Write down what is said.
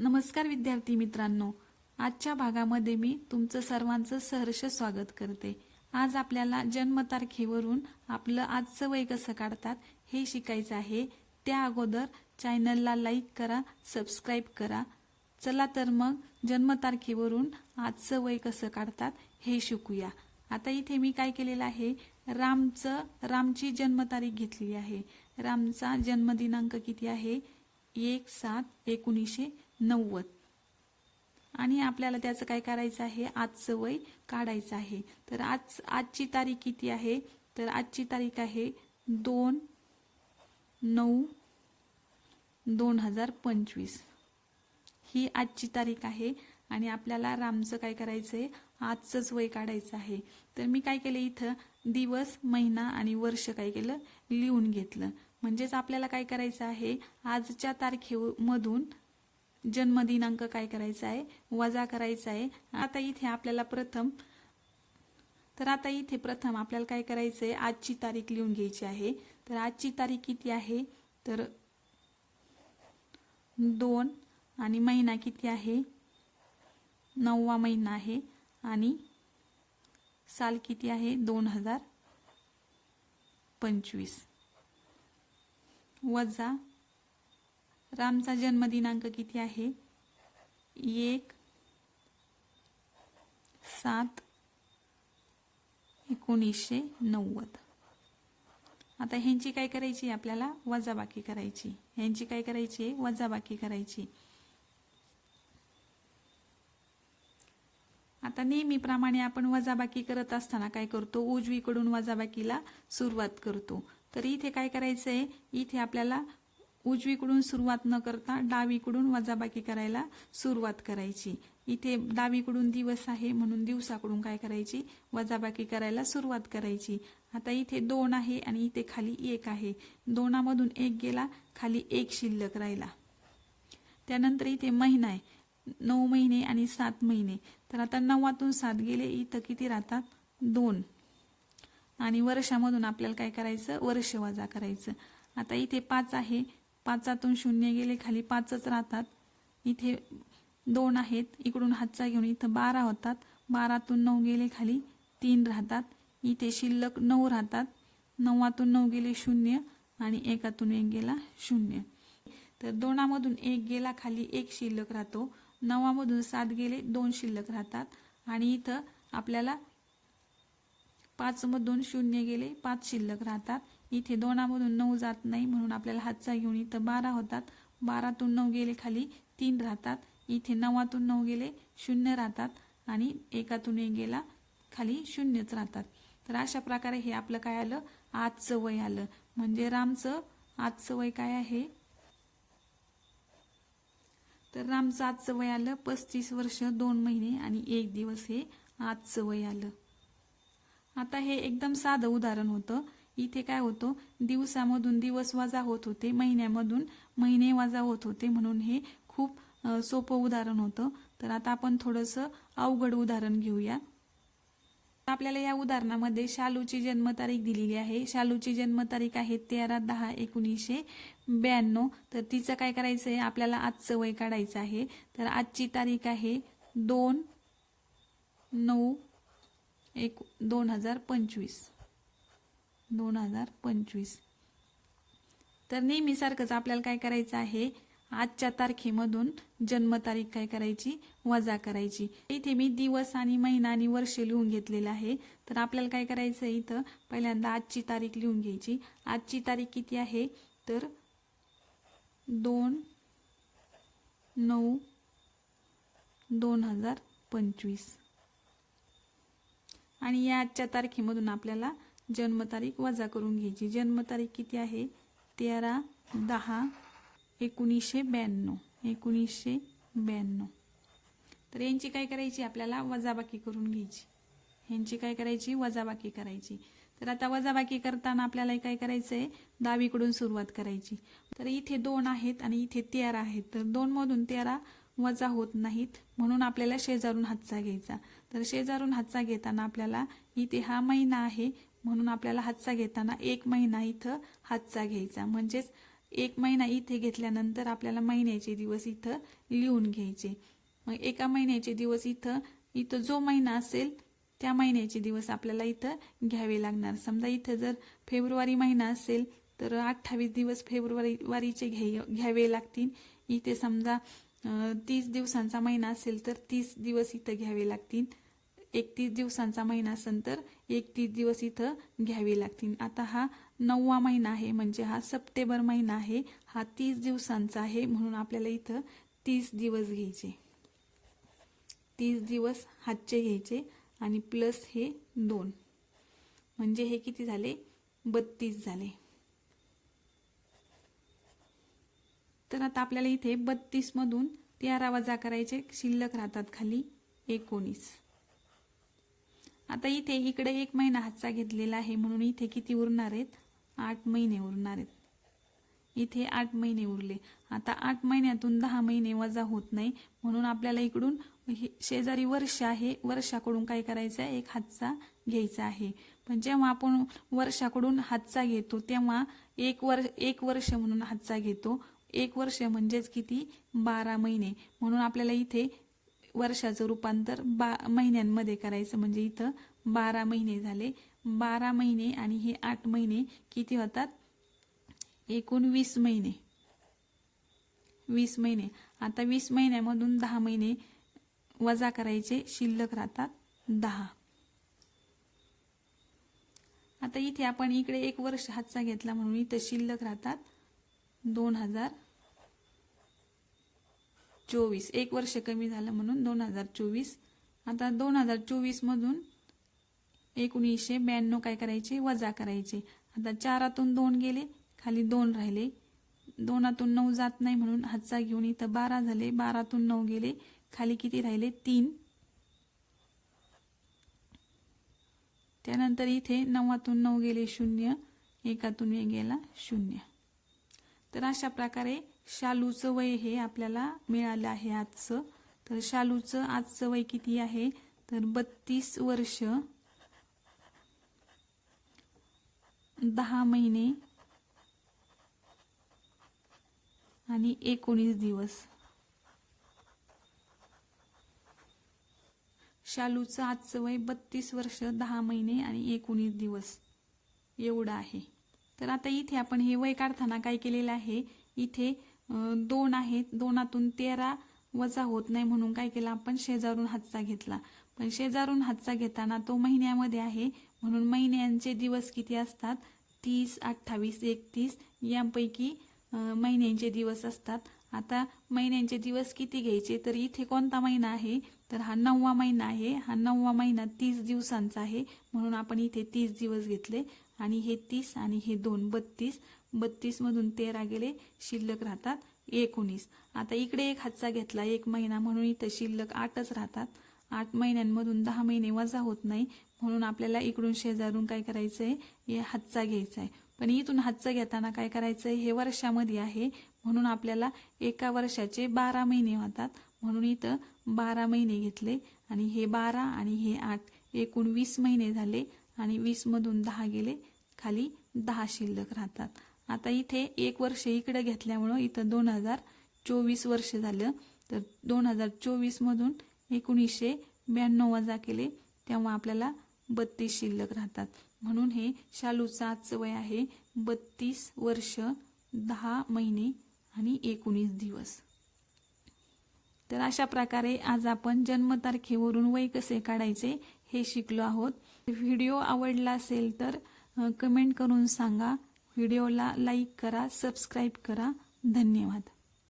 नमस्कार विद्यार्थी मित्रांनो. आजच्या भागामध्ये मी तुमचं सर्वांचं सहर्ष स्वागत करते. आज आपल्याला जन्मतारखेवरून आपलं आजचं वय कसं काढतात हे शिकायचं आहे. त्या अगोदर चॅनलला लाईक करा सबस्क्राईब करा. चला तर मग जन्मतारखेवरून आजचं वय कसं काढतात हे शिकूया. आता इथे मी काय केलेलं आहे? रामचं रामची जन्मतारीख घेतली आहे. रामचा जन्मदिनांक किती आहे? एक सात एकोणीसशे नव्वद. आणि आपल्याला त्याचं काय करायचं आहे? आजचं वय काढायचं आहे. तर आज आजची तारीख किती आहे? तर आजची तारीख आहे दोन नऊ दोन हजार पंचवीस. ही आजची तारीख आहे आणि आपल्याला रामचं काय करायचं आहे आजचंच वय काढायचं आहे. तर मी काय केलं इथं? दिवस महिना आणि वर्ष काय केलं? लिहून घेतलं. म्हणजेच आपल्याला काय करायचं आहे? आजच्या तारखेमधून जन्मदिनांक काय करायचा आहे? वजा करायचा आहे. आता इथे आपल्याला प्रथम तर आता इथे प्रथम आपल्याला काय करायचं आहे? आजची तारीख लिहून घ्यायची आहे. तर आजची तारीख किती आहे? तर दोन आणि महिना किती आहे? नववा महिना आहे. आणि साल किती आहे? दोन हजार पंचवीस. वजा रामचा जन्मदिनांक किती आहे? एक सात एकोणीसशे नव्वद. आता ह्यांची काय करायची? आपल्याला वजाबाकी करायची. ह्यांची काय करायची? आहे वजाबाकी करायची. आता नेहमीप्रमाणे आपण वजाबाकी करत असताना काय करतो? उजवीकडून वजाबाकीला सुरुवात करतो. तर इथे काय करायचं आहे इथे आपल्याला उजवीकडून सुरुवात न करता डावीकडून वजाबाकी करायला सुरुवात करायची. इथे डावीकडून दिवस आहे म्हणून दिवसाकडून काय करायची? वजाबाकी करायला सुरुवात करायची. आता इथे दोन आहे आणि इथे खाली एक आहे. दोनामधून एक गेला खाली एक शिल्लक राहिला. त्यानंतर इथे महिना आहे. नऊ महिने आणि सात महिने. तर आता नवातून सात गेले इथं किती राहतात? दोन. आणि वर्षामधून आपल्याला काय करायचं? वर्ष वजा करायचं. आता इथे पाच आहे. पाचातून शून्य गेले खाली पाचच राहतात. इथे दोन आहेत इकडून हातचा घेऊन इथं बारा होतात. बारातून नऊ गेले खाली तीन राहतात. इथे शिल्लक नऊ राहतात. नऊवातून नऊ गेले शून्य. आणि एकातून एक गेला शून्य. तर दोनामधून एक गेला खाली एक शिल्लक राहतो. नवामधून सात गेले दोन शिल्लक राहतात. आणि इथं आपल्याला पाचमधून शून्य गेले पाच शिल्लक राहतात. इथे दोनामधून नऊ जात नाही म्हणून आपल्याला हातचा घेऊन इथं बारा होतात. बारातून नऊ गेले खाली तीन राहतात. इथे नवातून नऊ गेले शून्य राहतात. आणि एकातून एक गेला खाली शून्यच राहतात. तर अशा प्रकारे हे आपलं काय आलं? आजचं वय आलं. म्हणजे रामचं आजचं वय काय आहे? तर रामचं आजचं वय आलं पस्तीस वर्ष दोन महिने आणि एक दिवस हे आजचं वय आलं. आता हे एकदम साधं उदाहरण होतं. इथे काय होतो दिवसामधून दिवस वजा होत होते महिन्यामधून महिने वजा होत होते म्हणून हे खूप सोपं उदाहरण होतं. तर आता आपण थोडंसं अवघड उदाहरण घेऊया. आपल्याला या उदाहरणामध्ये शालूची जन्मतारीख दिलेली आहे. शालूची जन्मतारीख आहे तेरा दहा एकोणीसशे ब्याण्णव. तर तिचं काय करायचं आहे आपल्याला आजचं वय काढायचं आहे. तर आजची तारीख आहे दोन नऊ एक दोन हजार पंचवीस. दोन हजार पंचवीस. तर नेहमीसारखंच आपल्याला काय करायचं आहे? आजच्या तारखेमधून जन्मतारीख काय करायची? वजा करायची. इथे मी दिवस आणि महिना आणि वर्ष लिहून घेतलेलं आहे. तर आपल्याला काय करायचं आहे इथं? पहिल्यांदा आजची तारीख लिहून घ्यायची. आजची तारीख किती आहे? तर दोन नऊ दोन हजार पंचवीस. आणि या आजच्या तारखेमधून आपल्याला जन्मतारीख वजा करून घ्यायची. जन्मतारीख किती आहे? तेरा दहा एकोणीसशे ब्याण्णव. एकोणीसशे ब्याण्णव. तर यांची काय करायची? आपल्याला वजाबाकी करून घ्यायची. यांची काय करायची? वजाबाकी करायची. तर आता वजाबाकी करताना आपल्याला काय करायचं आहे डावीकडून सुरुवात करायची. तर इथे दोन आहेत आणि इथे तेरा आहेत. तर दोनमधून तेरा वजा होत नाहीत. म्हणून आपल्याला शेजारून हातचा घ्यायचा. तर शेजारून हातचा घेताना आपल्याला इथे हा महिना आहे. म्हणून आपल्याला हातचा घेताना एक महिना इथं हातचा घ्यायचा. म्हणजेच एक महिना इथे घेतल्यानंतर आपल्याला महिन्याचे दिवस इथं लिहून घ्यायचे. मग एका महिन्याचे दिवस इथं इथं जो महिना असेल त्या महिन्याचे दिवस आपल्याला इथं घ्यावे लागणार. समजा इथं जर फेब्रुवारी महिना असेल तर अठ्ठावीस दिवस फेब्रुवारीवारीचे घ्याय घ्यावे लागतील. इथे समजा तीस दिवसांचा महिना असेल तर तीस दिवस इथं घ्यावे लागतील. एकतीस दिवसांचा महिना असेल तर एकतीस दिवस इथं घ्यावी लागतील. आता हा नववा महिना आहे म्हणजे हा सप्टेंबर महिना आहे हा तीस दिवसांचा आहे म्हणून आपल्याला इथं तीस दिवस घ्यायचे. तीस दिवस हातचे घ्यायचे आणि प्लस हे दोन. म्हणजे हे किती झाले? बत्तीस झाले. तर आता आपल्याला इथे बत्तीस मधून तेरा वजा करायचे शिल्लक राहतात खाली एकोणीस. आता इथे इकडे एक महिना हातचा घेतलेला आहे म्हणून इथे किती उरणार आहेत? आठ महिने उरणार आहेत. इथे आठ महिने उरले. आता आठ महिन्यातून दहा महिने वजा होत नाही म्हणून आपल्याला इकडून शेजारी वर्ष आहे. वर्षाकडून काय करायचं आहे? एक हातचा घ्यायचा आहे. पण जेव्हा आपण वर्षाकडून हातचा घेतो तेव्हा एक वर्ष एक वर्ष म्हणून हातचा घेतो. एक वर्ष म्हणजेच किती? बारा महिने. म्हणून आपल्याला इथे वर्षाचं रूपांतर बा महिन्यांमध्ये करायचं. म्हणजे इथं बारा महिने झाले. बारा महिने आणि हे आठ महिने किती होतात? एकूण वीस महिने. वीस महिने. आता वीस महिन्यामधून दहा महिने वजा करायचे. शिल्लक राहतात दहा. आता इथे आपण इकडे एक वर्ष हातचा घेतला म्हणून इथं शिल्लक राहतात दोन हजार चोवीस. एक वर्ष कमी झालं म्हणून दोन हजार चोवीस. आता दोन हजार चोवीस मधून एकोणीसशे ब्याण्णव काय करायचे? वजा करायचे. आता चारातून दोन गेले खाली दोन राहिले. दोनातून नऊ जात नाही म्हणून हातचा घेऊन इथं बारा झाले. बारातून नऊ गेले खाली किती राहिले? तीन. त्यानंतर इथे नवातून नऊ गेले शून्य एकातून एक गेला शून्य. तर अशा प्रकारे शालूचं वय हे आपल्याला मिळालं आहे आजचं. तर शालूचं आजचं वय किती आहे? तर बत्तीस वर्ष. दहा महिने. आणि एकोणीस दिवस. शालूचं आजचं वय बत्तीस वर्ष दहा महिने आणि एकोणीस दिवस. एवढं आहे. तर आता इथे आपण हे वय काढताना काय केलेलं आहे? इथे दोन आहेत. दोनातून तेरा वजा होत नाही म्हणून काय केलं? आपण शेजारून हातचा घेतला. पण शेजारून हातचा घेताना तो महिन्यामध्ये आहे. म्हणून महिन्यांचे दिवस किती असतात? तीस अठ्ठावीस एकतीस यांपैकी महिन्यांचे दिवस असतात. आता महिन्यांचे दिवस किती घ्यायचे? तर इथे कोणता महिना आहे? तर हा नववा महिना आहे. हा नववा महिना तीस दिवसांचा आहे. म्हणून आपण इथे तीस दिवस घेतले. आणि हे तीस आणि हे दोन बत्तीस. बत्तीसमधून तेरा गेले शिल्लक राहतात एकोणीस. आता इकडे एक हातचा घेतला एक महिना म्हणून इथं शिल्लक आठच राहतात. आठ महिन्यांमधून दहा महिने वजा होत नाही म्हणून आपल्याला इकडून शेजारून काय करायचं आहे हे हातचा घ्यायचा आहे पण इथून हातचं घेताना काय करायचं आहे हे वर्षामध्ये आहे म्हणून आपल्याला एका वर्षाचे बारा महिने होतात म्हणून इथं बारा महिने घेतले आणि हे बारा आणि हे आठ. एकूण वीस महिने झाले आणि वीसमधून दहा गेले. खाली दहा शिल्लक राहतात. आता इथे एक वर्ष इकडे घेतल्यामुळं इथं दोन हजार चोवीस वर्ष झालं. तर दोन हजार चोवीसमधून एकोणीसशे ब्याण्णव वजा केले तेव्हा आपल्याला बत्तीस शिल्लक राहतात. म्हणून हे शालूचं आजचं वय आहे. बत्तीस वर्ष दहा महिने आणि एकोणीस दिवस. तर अशा प्रकारे आज आपण जन्मतारखेवरून वय कसे काढायचे हे शिकलो आहोत. व्हिडिओ आवडला असेल तर कमेंट करून सांगा. व्हिडिओला लाईक करा सबस्क्राईब करा. धन्यवाद.